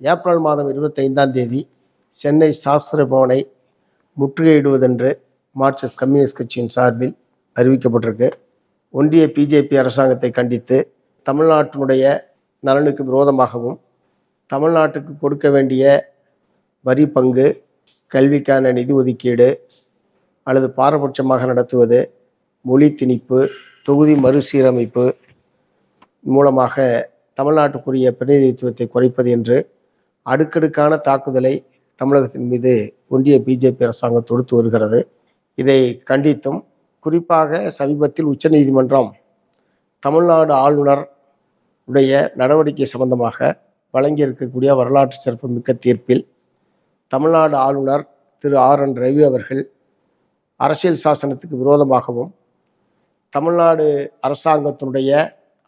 April மாதம் இருபத்தைந்தாம் தேதி சென்னை சாஸ்திர பவனை முற்றுகையிடுவதென்று மார்க்சிஸ்ட் கம்யூனிஸ்ட் கட்சியின் சார்பில் அறிவிக்கப்பட்டிருக்கு. ஒன்றிய பிஜேபி அரசாங்கத்தை கண்டித்து தமிழ்நாட்டினுடைய நலனுக்கு விரோதமாகவும் தமிழ்நாட்டுக்கு கொடுக்க வேண்டிய வரி பங்கு கல்விக்கான நிதி ஒதுக்கீடு அல்லது பாரபட்சமாக நடத்துவது மொழி திணிப்பு தொகுதி மறுசீரமைப்பு மூலமாக தமிழ்நாட்டுக்குரிய பிரதிநிதித்துவத்தை குறைப்பது என்று அடுக்கடுக்கான தாக்குதலை தமிழகத்தின் மீது ஒன்றிய பிஜேபி அரசாங்கம் தொடுத்து வருகிறது. இதை கண்டித்தும் குறிப்பாக சமீபத்தில் உச்சநீதிமன்றம் தமிழ்நாடு ஆளுநர் உடைய நடவடிக்கை சம்பந்தமாக வழங்கியிருக்கக்கூடிய வரலாற்று சிறப்புமிக்க தீர்ப்பில் தமிழ்நாடு ஆளுநர் திரு ஆர் என் ரவி அவர்கள் அரசியல் சாசனத்துக்கு விரோதமாகவும் தமிழ்நாடு அரசாங்கத்தினுடைய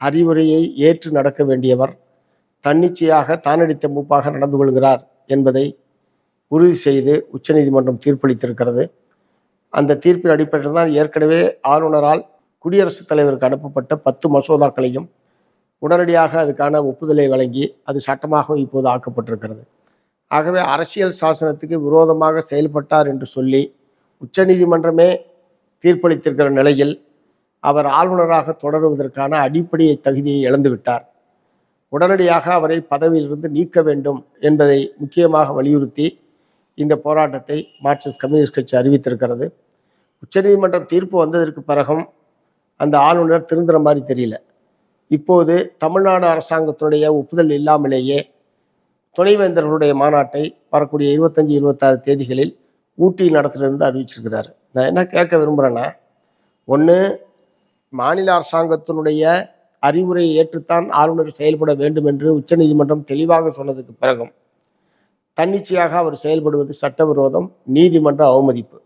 அறிவுரையை ஏற்று நடக்க வேண்டியவர் தன்னிச்சையாக தானடித்த மூப்பாக நடந்து கொள்கிறார் என்பதை உறுதி செய்து உச்சநீதிமன்றம் தீர்ப்பளித்திருக்கிறது. அந்த தீர்ப்பின் அடிப்படையில் தான் ஏற்கனவே ஆளுநரால் குடியரசுத் தலைவருக்கு அனுப்பப்பட்ட பத்து மசோதாக்களையும் உடனடியாக அதுக்கான ஒப்புதலை வழங்கி அது சட்டமாகவும் இப்போது ஆக்கப்பட்டிருக்கிறது. ஆகவே அரசியல் சாசனத்துக்கு விரோதமாக செயல்பட்டார் என்று சொல்லி உச்சநீதிமன்றமே தீர்ப்பளித்திருக்கிற நிலையில் அவர் ஆளுநராக தொடருவதற்கான அடிப்படை தகுதியை இழந்துவிட்டார். உடனடியாக அவரை பதவியிலிருந்து நீக்க வேண்டும் என்பதை முக்கியமாக வலியுறுத்தி இந்த போராட்டத்தை மார்க்சிஸ்ட் கம்யூனிஸ்ட் கட்சி அறிவித்திருக்கிறது. உச்சநீதிமன்றம் தீர்ப்பு வந்ததற்கு பிறகும் அந்த ஆளுநர் திருந்துற மாதிரி தெரியல. இப்போது தமிழ்நாடு அரசாங்கத்தினுடைய ஒப்புதல் இல்லாமலேயே துணைவேந்தர்களுடைய மாநாட்டை வரக்கூடிய இருபத்தஞ்சி இருபத்தாறு தேதிகளில் ஊட்டி நடத்துறது அறிவிச்சிருக்கிறாரு. நான் என்ன கேட்க விரும்புகிறேன்னா ஒன்று மாநில அரசாங்கத்தினுடைய அறிவுரையை ஏற்றுத்தான் ஆளுநர் செயல்பட வேண்டும் என்று உச்சநீதிமன்றம் தெளிவாக சொன்னதுக்கு பிறகும் தன்னிச்சையாக அவர் செயல்படுவது சட்டவிரோதம் நீதிமன்ற அவமதிப்பு.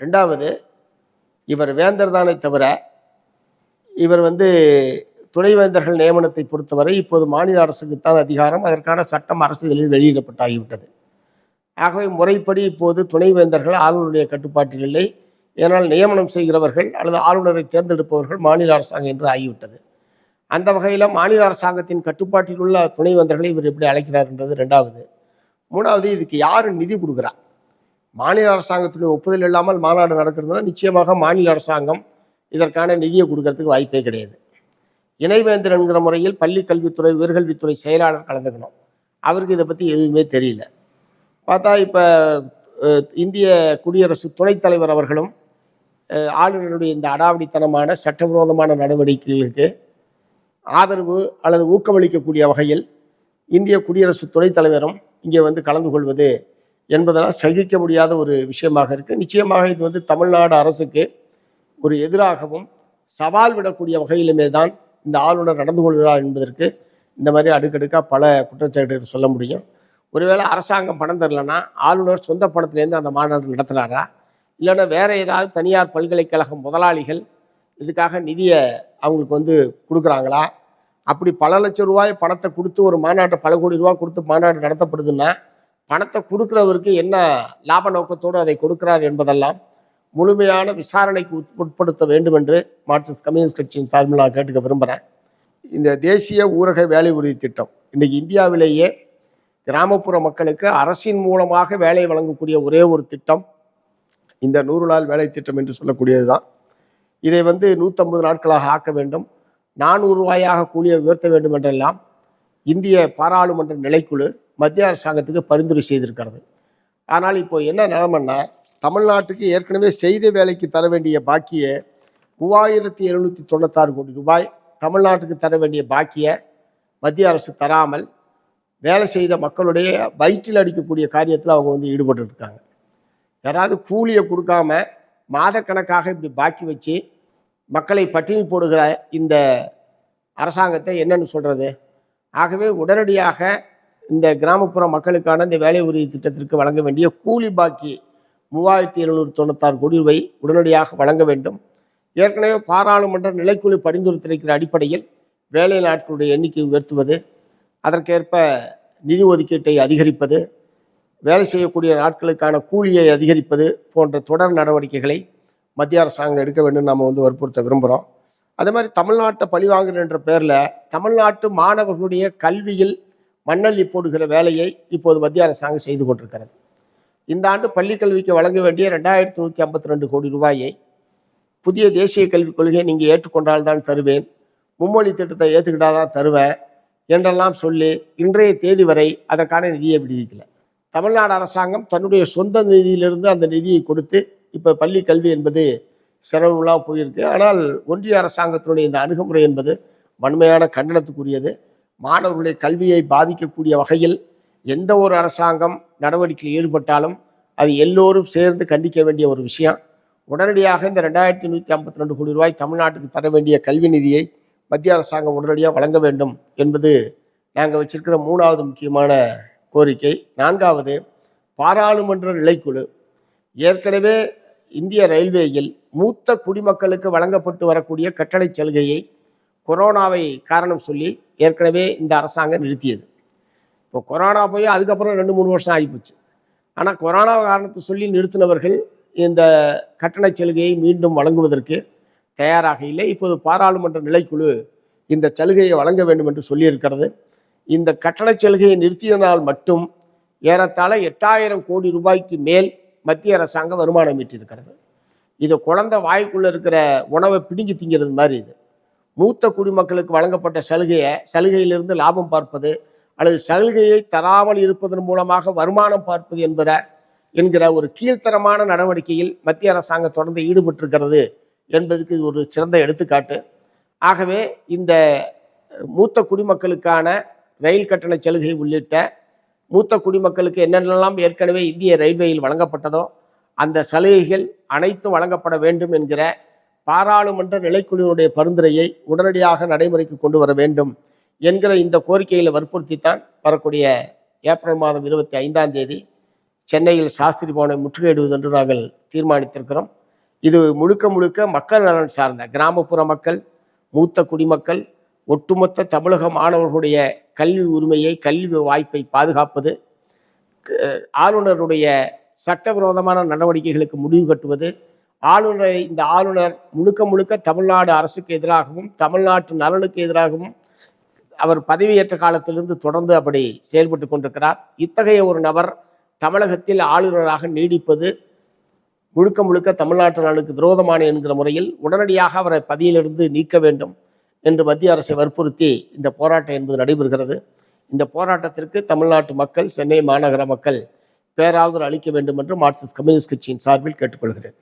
ரெண்டாவது இவர் வேந்தர் தானே தவிர இவர் வந்து துணைவேந்தர்கள் நியமனத்தை பொறுத்தவரை இப்போது மாநில அரசுக்குத்தான் அதிகாரம் அதற்கான சட்டம் அரசியலில் வெளியிடப்பட்டாகிவிட்டது. ஆகவே முறைப்படி இப்போது துணைவேந்தர்கள் ஆளுநருடைய கட்டுப்பாட்டில் இல்லை ஏனால் நியமனம் செய்கிறவர்கள் அல்லது ஆளுநரை தேர்ந்தெடுப்பவர்கள் மாநில அரசாங்கம் என்று ஆகிவிட்டது. அந்த வகையில் மாநில அரசாங்கத்தின் கட்டுப்பாட்டில் உள்ள துணைவேந்தர்களை இவர் எப்படி அழைக்கிறார் என்றது ரெண்டாவது. மூணாவது இதுக்கு யார் நிதி கொடுக்குறா? மாநில அரசாங்கத்தினுடைய ஒப்புதல் இல்லாமல் மாநாடு நடக்கிறதுனா நிச்சயமாக மாநில அரசாங்கம் இதற்கான நிதியை கொடுக்கறதுக்கு வாய்ப்பே கிடையாது. இணைவேந்தர் என்கிற முறையில் பள்ளி கல்வித்துறை உயர்கல்வித்துறை செயலாளர் கலந்துக்கணும். அவருக்கு இதை பற்றி எதுவுமே தெரியல. பார்த்தா இப்போ இந்திய குடியரசு துணைத் தலைவர் அவர்களும் ஆளுநருடைய இந்த அடாவடித்தனமான சட்டவிரோதமான நடவடிக்கைகளுக்கு ஆதரவு அல்லது ஊக்கமளிக்கக்கூடிய வகையில் இந்திய குடியரசு துணைத் தலைவரும் இங்கே வந்து கலந்து கொள்வது என்பதெல்லாம் சகிக்க முடியாத ஒரு விஷயமாக இருக்குது நிச்சயமாக இது வந்து தமிழ்நாடு அரசுக்கு ஒரு எதிராகவும் சவால் விடக்கூடிய வகையிலுமே தான் இந்த ஆளுநர் நடந்து கொள்கிறார் என்பதற்கு இந்த மாதிரி அடுக்கடுக்காக பல குற்றச்சாட்டுகள் சொல்ல முடியும். ஒருவேளை அரசாங்கம் பணம் தரலன்னா ஆளுநர் சொந்த பணத்திலேருந்து அந்த மாநாடு நடத்துகிறாரா இல்லைன்னா வேறு ஏதாவது தனியார் பல்கலைக்கழக முதலாளிகள் இதுக்காக நிதியை அவங்களுக்கு வந்து கொடுக்குறாங்களா? அப்படி பல லட்சம் ரூபாய் பணத்தை கொடுத்து ஒரு மாநாட்டை பல கோடி ரூபாய் கொடுத்து மாநாடு நடத்தப்படுதுன்னா பணத்தை கொடுக்குறவருக்கு என்ன லாப நோக்கத்தோடு அதை கொடுக்கிறார் என்பதெல்லாம் முழுமையான விசாரணைக்கு உட்- உட்படுத்த வேண்டும் என்று மார்க்சிஸ்ட் கம்யூனிஸ்ட் கட்சியின் சார்பில் நான் கேட்டுக்க விரும்புகிறேன் இந்த தேசிய ஊரக வேலை உறுதி திட்டம் இன்றைக்கி இந்தியாவிலேயே கிராமப்புற மக்களுக்கு அரசின் மூலமாக வேலை வழங்கக்கூடிய ஒரே ஒரு திட்டம் இந்த நூறு நாள் வேலை திட்டம் என்று சொல்லக்கூடியது தான் இதை வந்து நூற்றம்பது நாட்களாக ஆக்க வேண்டும். நானூறு ரூபாயாக கூலியை உயர்த்த வேண்டும் என்றெல்லாம் இந்திய பாராளுமன்ற நிலைக்குழு மத்திய அரசாங்கத்துக்கு பரிந்துரை செய்திருக்கிறது. ஆனால் இப்போ என்ன நிலமன்னா தமிழ்நாட்டுக்கு ஏற்கனவே செய்த வேலைக்கு தர வேண்டிய பாக்கியை மூவாயிரத்தி எழுநூற்றி தொண்ணூத்தாறு கோடி ரூபாய் தமிழ்நாட்டுக்கு தர வேண்டிய பாக்கியை மத்திய அரசு தராமல் வேலை செய்த மக்களுடைய வயிற்றில் அடிக்கக்கூடிய காரியத்தில் அவங்க வந்து ஈடுபட்டு இருக்காங்க யாராவது கூலியை கொடுக்காம மாதக்கணக்காக இப்படி பாக்கி வச்சு மக்களை பட்டினி போடுகிற இந்த அரசாங்கத்தை என்னன்னு சொல்கிறது ஆகவே உடனடியாக இந்த கிராமப்புற மக்களுக்கான இந்த வேலை உறுதி திட்டத்திற்கு வழங்க வேண்டிய கூலி பாக்கி மூவாயிரத்தி எழுநூறு தொண்ணூத்தாறு கோடி ரூபாய் உடனடியாக வழங்க வேண்டும். ஏற்கனவே பாராளுமன்ற நிலைக்குழு பரிந்துரைத்திருக்கிற அடிப்படையில் வேலை நாட்களுடைய எண்ணிக்கை உயர்த்துவது அதற்கேற்ப நிதி ஒதுக்கீட்டை அதிகரிப்பது வேலை செய்யக்கூடிய நாட்களுக்கான கூலியை அதிகரிப்பது போன்ற தொடர் நடவடிக்கைகளை மத்திய அரசாங்கம் எடுக்க வேண்டும் நம்ம வந்து வற்புறுத்த விரும்புகிறோம் அதே மாதிரி தமிழ்நாட்டை பழி என்ற பேரில் தமிழ்நாட்டு மாணவர்களுடைய கல்வியில் மண்ணள்ளி போடுகிற வேலையை இப்போது மத்திய அரசாங்கம் செய்து கொண்டிருக்கிறது. இந்த ஆண்டு பள்ளிக்கல்விக்கு வழங்க வேண்டிய ரெண்டாயிரத்தி நூற்றி ஐம்பத்தி ரெண்டு கோடி ரூபாயை புதிய தேசிய கல்விக் கொள்கையை நீங்கள் ஏற்றுக்கொண்டால் தான் தருவேன். மும்மொழி திட்டத்தை ஏற்றுக்கிட்டால் தான் தருவேன் என்றெல்லாம் சொல்லி இன்றைய தேதி வரை அதற்கான நிதியை விடுவிக்கலை. தமிழ்நாடு அரசாங்கம் தன்னுடைய சொந்த நிதியிலிருந்து அந்த நிதியை கொடுத்து இப்போ பள்ளி கல்வி என்பது செலவுலாம் போயிருக்கு. ஆனால் ஒன்றிய அரசாங்கத்தினுடைய இந்த அணுகுமுறை என்பது வன்மையான கண்டனத்துக்குரியது. மாணவர்களுடைய கல்வியை பாதிக்கக்கூடிய வகையில் எந்த ஒரு அரசாங்கம் நடவடிக்கையில் ஈடுபட்டாலும் அது எல்லோரும் சேர்ந்து கண்டிக்க வேண்டிய ஒரு விஷயம். உடனடியாக இந்த ரெண்டாயிரத்தி நூற்றி ஐம்பத்தி ரெண்டு கோடி ரூபாய் தமிழ்நாட்டுக்கு தர வேண்டிய கல்வி நிதியை மத்திய அரசாங்கம் உடனடியாக வழங்க வேண்டும் என்பது நாங்கள் வச்சிருக்கிற மூணாவது முக்கியமான கோரிக்கை. நான்காவது பாராளுமன்ற நிலைக்குழு ஏற்கனவே இந்திய ரயில்வேயில் மூத்த குடிமக்களுக்கு வழங்கப்பட்டு வரக்கூடிய கட்டளை சலுகையை கொரோனாவை காரணம் சொல்லி ஏற்கனவே இந்த அரசாங்கம் நிறுத்தியது. இப்போ கொரோனா போய் அதுக்கப்புறம் ரெண்டு மூணு வருஷம் ஆகிப்போச்சு. ஆனால் கொரோனா காரணத்தை சொல்லி நிறுத்தினவர்கள் இந்த கட்டண சலுகையை மீண்டும் வழங்குவதற்கு தயாராக இல்லை. இப்போது பாராளுமன்ற நிலைக்குழு இந்த சலுகையை வழங்க வேண்டும் என்று சொல்லியிருக்கிறது. இந்த கட்டணச் சலுகையை நிறுத்தியதனால் மட்டும் ஏறத்தாழ எட்டாயிரம் கோடி ரூபாய்க்கு மேல் மத்திய அரசாங்கம் வருமானம் ஈட்டியிருக்கிறது. இது குழந்தை வாய்க்குள்ளே இருக்கிற உணவை பிடுங்கி திங்கிறது மாதிரி இது. மூத்த குடிமக்களுக்கு வழங்கப்பட்ட சலுகையை சலுகையிலிருந்து லாபம் பார்ப்பது அல்லது சலுகையை தராமல் இருப்பதன் மூலமாக வருமானம் பார்ப்பது என்பத என்கிற ஒரு கீழ்த்தரமான நடவடிக்கையில் மத்திய அரசாங்கம் தொடர்ந்து ஈடுபட்டிருக்கிறது என்பதுக்கு இது ஒரு சிறந்த எடுத்துக்காட்டு. ஆகவே இந்த மூத்த குடிமக்களுக்கான ரயில் கட்டண சலுகை உள்ளிட்ட மூத்த குடிமக்களுக்கு என்னென்னலாம் ஏற்கனவே இந்திய ரயில்வேயில் வழங்கப்பட்டதோ அந்த சலுகைகள் அனைத்தும் வழங்கப்பட வேண்டும் என்கிற பாராளுமன்ற நிலைக்குழுவினுடைய பரிந்துரையை உடனடியாக நடைமுறைக்கு கொண்டு வர வேண்டும் என்கிற இந்த கோரிக்கையில் வற்புறுத்தித்தான் வரக்கூடிய ஏப்ரல் மாதம் இருபத்தி ஐந்தாம் தேதி சென்னையில் சாஸ்திரி பவனை முற்றுகையிடுவது என்று நாங்கள் தீர்மானித்திருக்கிறோம். இது முழுக்க முழுக்க மக்கள் நலன் சார்ந்த கிராமப்புற மக்கள் மூத்த குடிமக்கள் ஒட்டுமொத்த தமிழக மாணவர்களுடைய கல்வி உரிமையை கல்வி வாய்ப்பை பாதுகாப்பது ஆளுநருடைய சட்டவிரோதமான நடவடிக்கைகளுக்கு முடிவு கட்டுவது ஆளுநரை இந்த ஆளுநர் முழுக்க முழுக்க தமிழ்நாடு அரசுக்கு எதிராகவும் தமிழ்நாட்டு நலனுக்கு எதிராகவும் அவர் பதவியேற்ற காலத்திலிருந்து தொடர்ந்து அப்படி செயல்பட்டு கொண்டிருக்கிறார். இத்தகைய ஒரு நபர் தமிழகத்தில் ஆளுநராக நீடிப்பது முழுக்க முழுக்க தமிழ்நாட்டு நலனுக்கு விரோதமான என்கிற முறையில் உடனடியாக அவரை பதியிலிருந்து நீக்க வேண்டும். என்று மத்திய அரசை வற்புறுத்தி இந்த போராட்டம் என்பது நடைபெறுகிறது. இந்த போராட்டத்திற்கு தமிழ்நாட்டு மக்கள் சென்னை மாநகர மக்கள் பேராதரவு அளிக்க வேண்டும் என்று மார்க்சிஸ்ட் கம்யூனிஸ்ட் கட்சியின் சார்பில் கேட்டுக்கொள்கிறேன்.